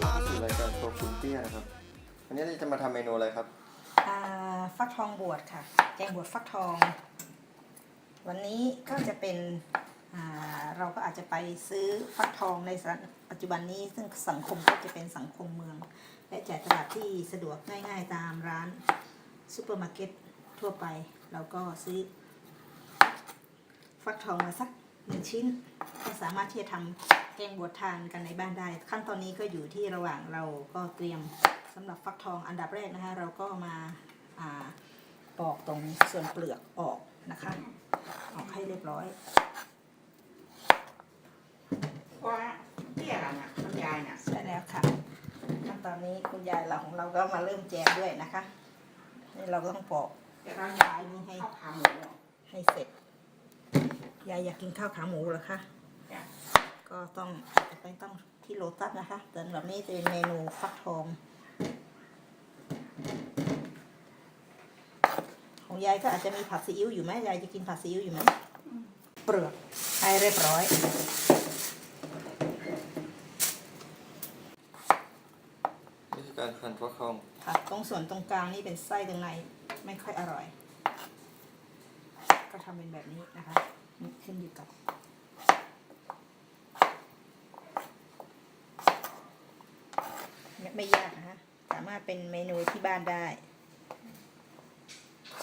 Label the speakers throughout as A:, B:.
A: นรับสู่รายการโครัวคุณเตี้ยนะครับวันนี้เราจะมาทำเมนูอะไรครับ
B: อ่าฟักทองบวชค่ะ แกงบวชฟักทอง วันนี้ก็จะเป็นอ่าเราก็อาจจะไปซื้อฟักทองในสังปัจจุบันนี้ ซึ่งสังคมก็จะเป็นสังคมเมือง และจ่ายตลาดที่สะดวกง่ายๆตามร้านซูเปอร์มาร์เก็ตทั่วไป เราก็ซื้อ ฟักทองมาสักหนึ่งชิ้นก็สามารถที่จะทำแกงบวชทานกันในบ้านได้ ขั้นตอนนี้ก็อยู่ที่ระหว่างเราก็เตรียมสำหรับฟักทองอันดับแรกนะคะ เราก็มาาปอกตรงส่วนเปลือกออกนะคะ ออกให้เรียบร้อย
C: ว่าเตี้ยอะไรเนี่ยคุณยายเนี่ย
B: ใช่แล้วค่ะขั้น ตอนนี้คุณยายเราของเราก็มาเริ่มแจมด้วยนะคะนี่เราก็ต้องปอก
C: เดี๋ยวเรา
B: ยายนี่ให้
C: ข้าวขาหมู
B: ให้เสร็จ ยายอยากกินข้าวขาหมูเหรอคะ
C: จ้ะ
B: ก็ต้องไปต้องที่โลตัสนะคะแต่แบบนี้จะเป็นเมนูฟักทอง ของยายก็อาจจะมีผัดซีอิ๊วอยู่ไหมยายจะกินผัดซีอิ๊วอยู่ไหมเปลือกให้เรียบร้อย
A: นี่ คือการหั่นฟักทอง
B: ค่ะ ตรงส่วนตรงกลางนี่เป็นไส้ตรงในไม่ค่อยอร่อย ก็ทำเป็นแบบนี้นะคะนี่ขึ้นอยู่กับไม่ไม่ยากนะคะสามารถเป็นเมนูที่บ้านได้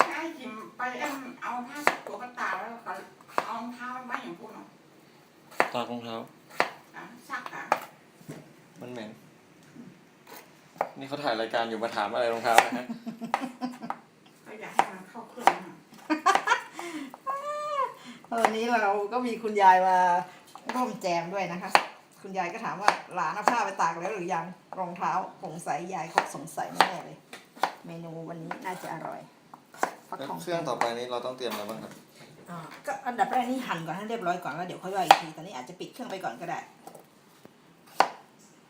C: ใช่จิมไปเอ็มเอาผ้าสักตัวกระตายแล้วก็เอารองเท้าไว้อย่างพวกเนาะ
A: ตากรองเท้า
C: อะซักอะ
A: มันเหม็น นี่เขาถ่ายรายการอยู่มาถามอะไรรองเท้านะฮะ
C: ก็อยากให้มันเข้าเครื่องนะ
B: วันนี้เราก็มีคุณยายมาร่วมแจมด้วยนะคะ คุณยายก็ถามว่าหลานเอาผ้าไปตากแล้วหรือยังรองเท้าสงสัยยายเขาสงสัยแน่ๆเลย เมนูวันนี้น่าจะอร่อยฟัก
A: แล้ว
B: ทอง
A: เครื่องต่อไปนี้เราต้องเตรียมอะไรบ้างครับ
B: อ่าก็อันดับแรกนี่หั่นก่อนให้เรียบร้อยก่อนแล้วเดี๋ยวค่อยว่าอีกทีตอนนี้อาจจะปิดเครื่องไปก่อนก็ได้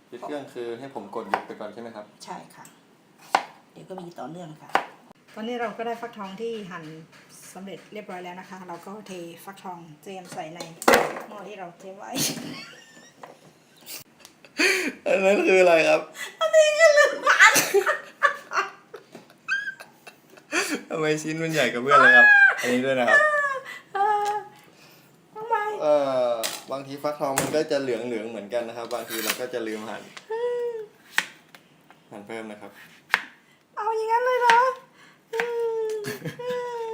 A: ปิดเครื่องคือให้ผมกดหยุดไปก่อนใช่ไหมครับ
B: ใช่ค่ะ เดี๋ยวก็มีต่อเนื่องค่ะ ตอนนี้เราก็ได้ฟักทองที่หั่นสำเร็จเรียบร้อยแล้วนะคะ เราก็เทฟักทองเตรียมใส่ในหม้อที่เราเตรียมไว้
A: อันนั้นคืออะไรครับ อันนี้คือลืมผันทำไมชิ้นมันใหญ่กับเพื่อนเลยครับ อันนี้ด้วยนะครับ
B: ทำไม
A: เอ่อ บางทีฟักทองมันก็จะเหลืองเหลืองๆเหมือนกันนะครับ บางทีเราก็จะลืมหั่นหั่นเพิ่มนะครับ
B: เอาอย่างนั้นเลยเหรออืมอืม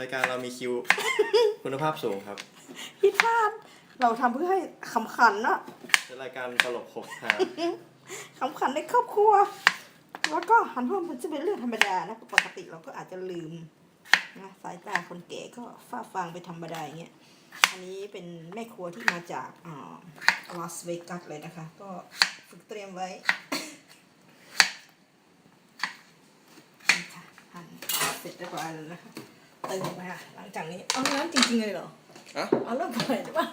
A: รายการเรามีคิวคุณภาพสูงครับ
B: ผิดพลาดเราทำเพื่อให้ขำขันเนาะ
A: เป็นรายการตลกหกหา
B: ขำขันในครอบครัว แล้วก็หันว่ามันจะเป็นเรื่องธรรมดานะปกติเราก็อาจจะลืมนะสายตาคนแก่ก็ฟ้าฟางไปธรรมดาอย่างเงี้ย อันนี้เป็นแม่ครัวที่มาจากอ่าลาสเวกัสเลยนะคะ ก็ฝึกเตรียมไว้นี่ค่ะหั่นเสร็จเรียบร้อยแล้วนะคะเติมไปค่ะหลังจากนี้ เอาน้ำจริงๆเลยเหรอ
A: อะ
B: เอาเริ่มปล่อยได้ปะ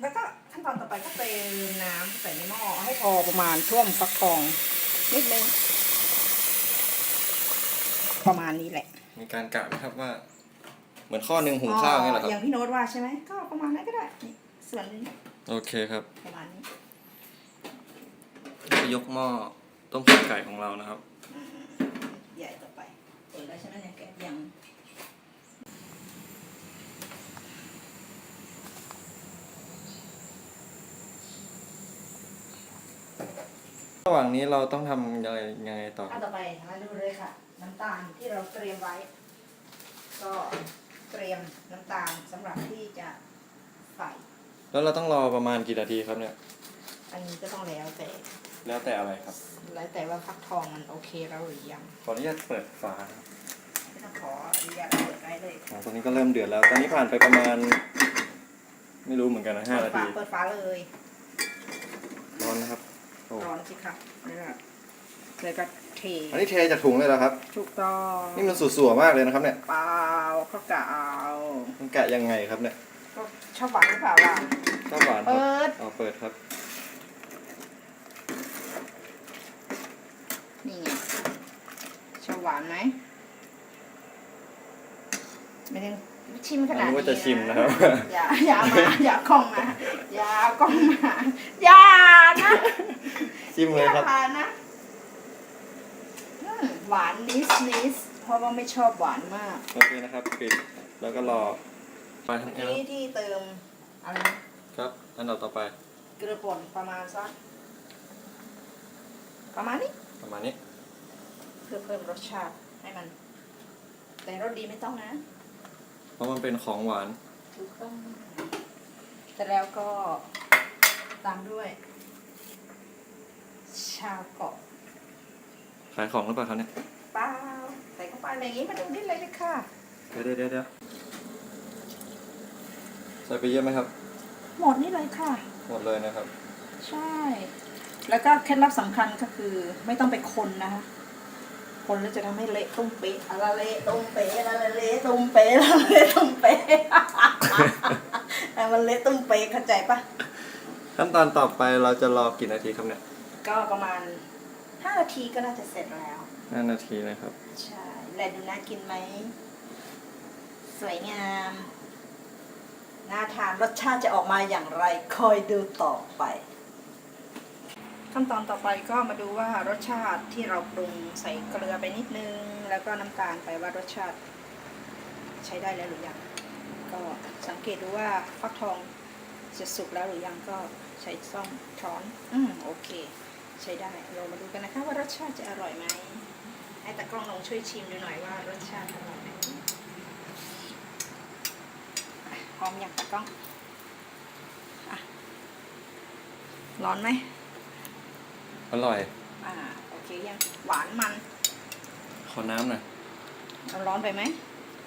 B: แล้วก็ขั้นตอนต่อไปก็เติมน้ำใส่ในหม้อให้พอประมาณท่วมฟักทองนิดนึงประมาณนี้แหละ
A: มีการกะไหมครับว่าเห มือนข้อหนึ่งหุงข้าวอย่างเงี้ยเหรอค
B: อ
A: รับ
B: ย่างพี่โน้ตว่าใช่ไหมก็ประมาณนั้นก็ได้นี่ส่วนนี้
A: โอเคครับ
B: ประมาณนี้
A: จะยกหม้อต้มข่ไก่ของเรานะครับ
B: ใหญ่ต่อไปเปิดแล้วใช่ไหมเนี่ยแกะยัง
A: ระหว่างนี้เราต้องทำยังไงยังไงต่อค
B: ขั้
A: รั
B: น
A: บ
B: ต่อไปมาดูเลยค่ะ น้ำตาลที่เราเตรียมไว้ ก็ เตรียมน้ำตาลสำหรับที่จะใส่
A: แล้วเราต้องรอประมาณกี่นาทีครับเนี่ย
B: อันนี้ก็ต้องแล้วแต่
A: แล้วแต่อะไรครับ
B: แล้วแต่ว่าฟักทองมันโอเคแล้วหรือยัง
A: ขออนุญาตเปิดฝาครับ
B: ไม่ต้องขออนุญาตเปิดได้เลย
A: อ๋อตอนนี้ก็เริ่มเดือดแล้ว ตอนนี้ผ่านไปประมาณ ไม่รู้เหมือนกันนะห้า
B: เปิด
A: นา
B: ฝา
A: ที
B: เปิดฝาเลย
A: ร้อนนะครับโอ้
B: ร้อนสิครับแล้วก็เลยก็เท
A: อันนี้เทจากถุงเลยเหรอครับ
B: ถูกต้อง
A: นี่มันสัวๆมากเลยนะครับเนี่ย
B: เปล่า เขากะเอา
A: มันกะยังไงครับเนี่ย
B: ก็ชอบหวานหรือเปล่าล่ะ
A: ข้าวหวานครั
B: เปิด
A: เอาเปิดครับ นี่ไงชอบ
B: หวานไหมไม่ได้ชิมขนาด
A: นี้ว่าจะชิมนะครับ
B: อย่าอย่ามา อย่ากล้องมาอย่ากล้องมาอย่านะ
A: ชิมเลยครับ
B: ผ่านนะหวานนิสนิส ราะว่าไม่ชอบหวานมาก
A: โอเคนะครับปิดแล้วก็รอไปทางนี้
B: ที่ที่เติมอะไรนะครับ
A: อันดับต่อไป
B: เกลือป่นประมาณสักประมาณนี้
A: ประมาณนี้
B: เพื่อเพิ่มรสชาติให้มัน แต่รสดีไม่ต้องนะ
A: เพราะมันเป็นของหวาน
B: ถูกต้องแต่แล้วก็ตามด้วย ชาเกาะ
A: ขายของหรือเปล่าครับเนี่ย
B: เปล่าใส่เข้าไปอะไรอย่างงี้มาดูนี่เลยเลยค่ะ
A: เดี๋ยวเดี๋ยวเดี๋ยวใส่ไปเยอะไหมครับ
B: หมดนี่เลยค่ะ
A: หมดเลยนะครับ
B: ใช่ แล้วก็เคล็ดลับสำคัญก็คือ ไม่ต้องไปคนนะคะ คนแล้วจะทำให้เละตุ้มเป๊ะอะไรเละตุ้มเป๊ะอะไรเละตุ้มเป๊ะอะไรเละตุ้มเป๊ะ แต่มันเละตุ้มเป๊ะเข้าใจปะ
A: ขั้นตอนต่อไปเราจะรอกี่นาทีครับเนี่ย
B: ก็ประมาณห้านาทีก็น่าจะเสร็จแล้ว
A: ห้านาทีนะครับ
B: ใช่แลดูน่ากินไหม สวยงาม น่าทานรสชาติจะออกมาอย่างไร คอยดูต่อไป ขั้นตอนต่อไปก็มาดูว่ารสชาติที่เราปรุงใส่เกลือไปนิดนึง แล้วก็น้ำตาลไปว่ารสชาติ ใช้ได้แล้วหรือยัง ก็สังเกตดูว่าฟักทองจะสุกแล้วหรือยังก็ใช้ซ่อมช้อน อืมโอเค ใช้ได้ เรามาดูกันนะคะว่ารสชาติจะอร่อยไหม ให้ตากล้องลองช่วยชิมดูหน่อยว่ารสชาติอร่อยไหมอะพร้อมอย่างตากล้องอะร้อนไหม
A: อร่อย
B: อ่าโอเคยังหวานมัน
A: ขอน้ำหน่อย
B: เอาร้อนไปไหม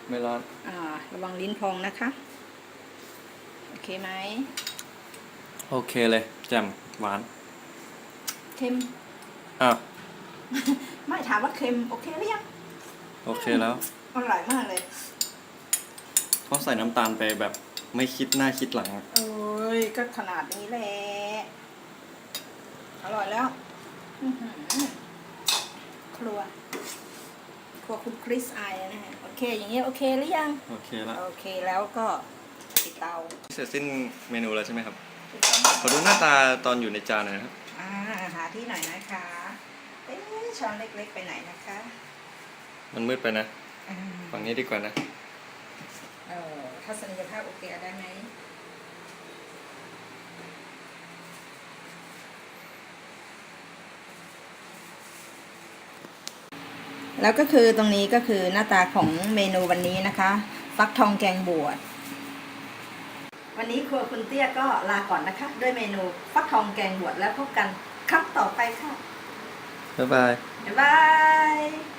A: ไม่ร้อน
B: อ่าระวังลิ้นพองนะคะ โอเคไหม
A: โอเคเลยแจ่มหวาน
B: เค็ม
A: อ้าว
B: ไม่ถามว่าเค็มโอเคหรือยัง
A: โอเคแล้ว
B: อร่อยมากเลย
A: เพราะใส่น้ำตาลไปแบบไม่คิดหน้าคิดหลังอะ
B: เอ้ยก็ขนาดนี้แหละอร่อยแล้วอื้อหือครัว ครัวคุณคริสไอายนะฮะโอเค อย่างเงี้ยโอเคหรือยัง
A: โอเคแล้ว
B: โอเคแล้วก็ปิดเตา
A: เสร็จสิ้นเมนูแล้วใช่ไหมครับ
B: ปิดเตา
A: ขอดูหน้าตาตอนอยู่ในจานหน่อยนะครับ
B: อ่าหาที่หน่อยนะคะเอ๊ะ ช้อนเล็กๆไปไหนนะคะ
A: มันมืดไปนะ
B: อ่า
A: ฝั่งนี้ดีกว่านะ
B: เออทัศนียภาพโอเคเอาได้ไหมแล้วก็คือตรงนี้ก็คือหน้าตาของเมนูวันนี้นะคะ ฟักทองแกงบวชวันนี้ครัวคุณเตี้ยก็ลาก่อนนะคะ ด้วยเมนูฟักทองแกงบวชแล้วพบกันครั้งต่อไปค่ะ 拜拜。拜拜。